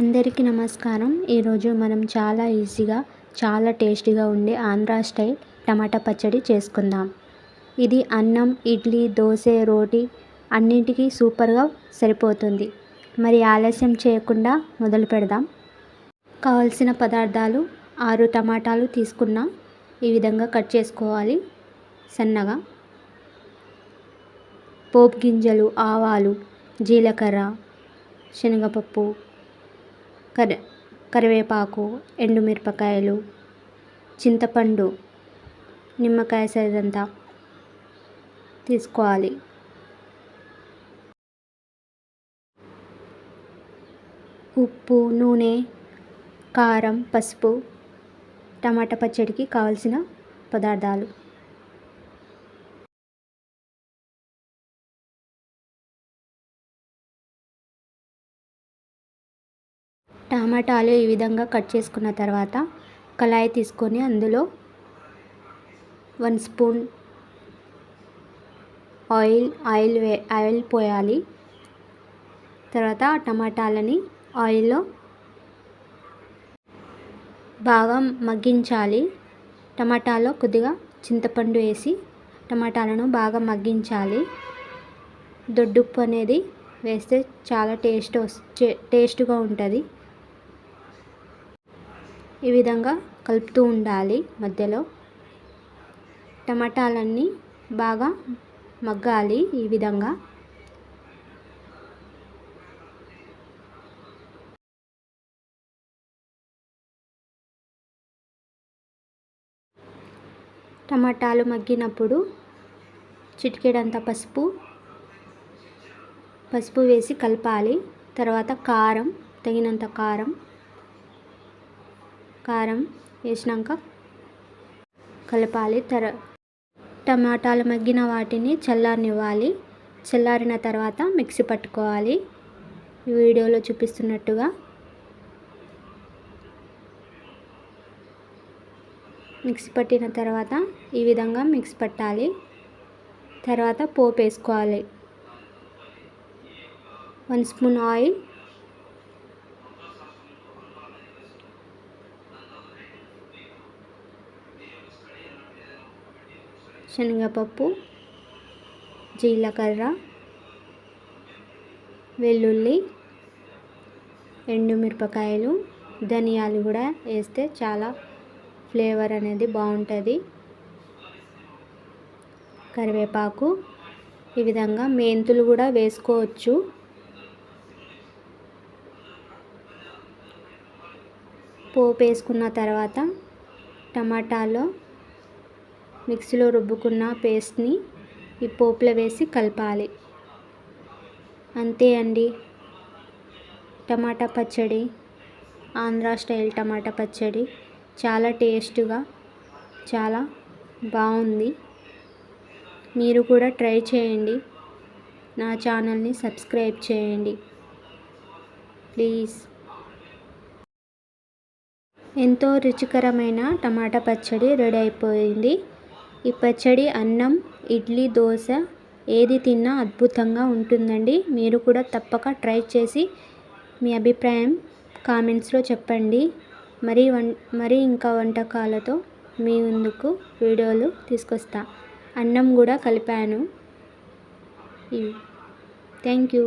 అందరికీ నమస్కారం. ఈరోజు మనం చాలా ఈజీగా చాలా టేస్టీగా ఉండే ఆంధ్రా స్టైల్ టమాటా పచ్చడి చేసుకుందాం. ఇది అన్నం ఇడ్లీ దోశ రోటీ అన్నింటికీ సూపర్గా సరిపోతుంది. మరి ఆలస్యం చేయకుండా మొదలు పెడదాం. కావలసిన పదార్థాలు ఆరు టమాటాలు తీసుకున్న. ఈ విధంగా కట్ చేసుకోవాలి సన్నగా. పోపు గింజలు ఆవాలు జీలకర్ర శనగపప్పు కరి కరివేపాకు ఎండుమిరపకాయలు చింతపండు నిమ్మకాయ సైజంతా తీసుకోవాలి. ఉప్పు నూనె కారం పసుపు టమాటా పచ్చడికి కావలసిన పదార్థాలు. టమాటాలు ఈ విధంగా కట్ చేసుకున్న తర్వాత కళాయి తీసుకొని అందులో వన్ స్పూన్ ఆయిల్ ఆయిల్ వే ఆయిల్ పోయాలి. తర్వాత టమాటాలని ఆయిల్లో బాగా మగ్గించాలి. టమాటాలో కొద్దిగా చింతపండు వేసి టమాటాలను బాగా మగ్గించాలి. దొడ్డుప్పు అనేది వేస్తే చాలా టేస్ట్ టేస్ట్గా ఉంటుంది. ఈ విధంగా కలుపుతూ ఉండాలి మధ్యలో. టమాటాలన్నీ బాగా మగ్గాలి ఈ విధంగా. టమాటాలు మగ్గినప్పుడు చిటికెడంత పసుపు పసుపు వేసి కలపాలి. తర్వాత కారం తగినంత కారం కారం వేసినాక కలపాలి. తర టమాటాలు మగ్గిన వాటిని చల్లారనివ్వాలి. చల్లారిన తర్వాత మిక్సీ పట్టుకోవాలి. వీడియోలో చూపిస్తున్నట్టుగా మిక్సీ పట్టిన తర్వాత ఈ విధంగా మిక్స్ పట్టాలి. తర్వాత పోపు వేసుకోవాలి. వన్ స్పూన్ ఆయిల్ శనగపప్పు జీలకర్ర వెల్లుల్లి ఎండుమిరపకాయలు ధనియాలు కూడా వేస్తే చాలా ఫ్లేవర్ అనేది బాగుంటుంది. కరివేపాకు ఈ విధంగా మెంతులు కూడా వేసుకోవచ్చు. పోపు వేసుకున్న తర్వాత టమాటాలో మిక్సీలో రుబ్బుకున్న పేస్ట్ని ఈ పోపులో వేసి కలపాలి. అంతే అండి. టమాటా పచ్చడి ఆంధ్రా స్టైల్ టమాటా పచ్చడి చాలా టేస్ట్గా చాలా బాగుంది. మీరు కూడా ట్రై చేయండి. నా ఛానల్ని సబ్స్క్రైబ్ చేయండి. ప్లీజ్. ఎంతో రుచికరమైన టమాటా పచ్చడి రెడీ అయిపోయింది. ఈ పచ్చడి అన్నం ఇడ్లీ దోశ ఏది తిన్నా అద్భుతంగా ఉంటుందండి. మీరు కూడా తప్పక ట్రై చేసి మీ అభిప్రాయం కామెంట్స్లో చెప్పండి. మరి వం మరి ఇంకా వంటకాలతో మీ ముందుకు వీడియోలు తీసుకొస్తా. అన్నం కూడా కలిపాను. Thank you.